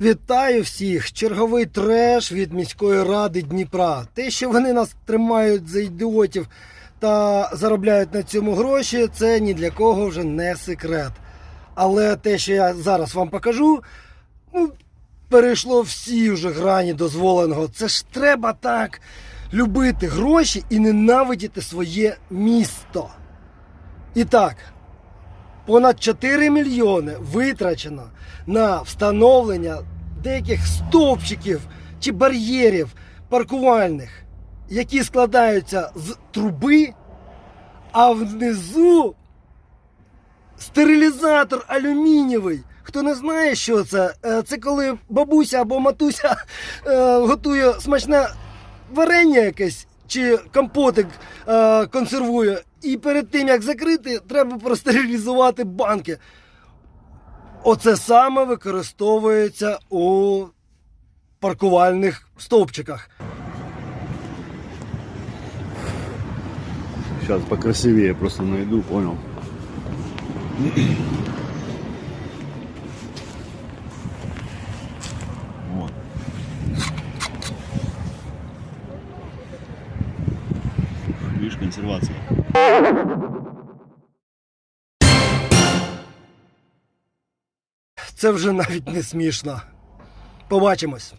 Вітаю всіх! Черговий треш від міської ради Дніпра. Те, що вони нас тримають за ідіотів та заробляють на цьому гроші, це ні для кого вже не секрет. Але те, що я зараз вам покажу, ну, перейшло всі вже грані дозволеного. Це ж треба так любити гроші і ненавидіти своє місто. І так, понад 4 мільйони витрачено на встановлення деяких стовпчиків чи бар'єрів паркувальних, які складаються з труби, а внизу стерилізатор алюмінієвий. Хто не знає, що це, Е, це коли бабуся або матуся е, готує смачне варення якесь чи компотик е, консервує. І перед тим як закрити, треба простерилізувати банки. Оце саме використовується у паркувальних стовпчиках. Сейчас покрасивее просто найду, понял? Вот. Видишь, консервация. Це вже навіть не смішно. Побачимось.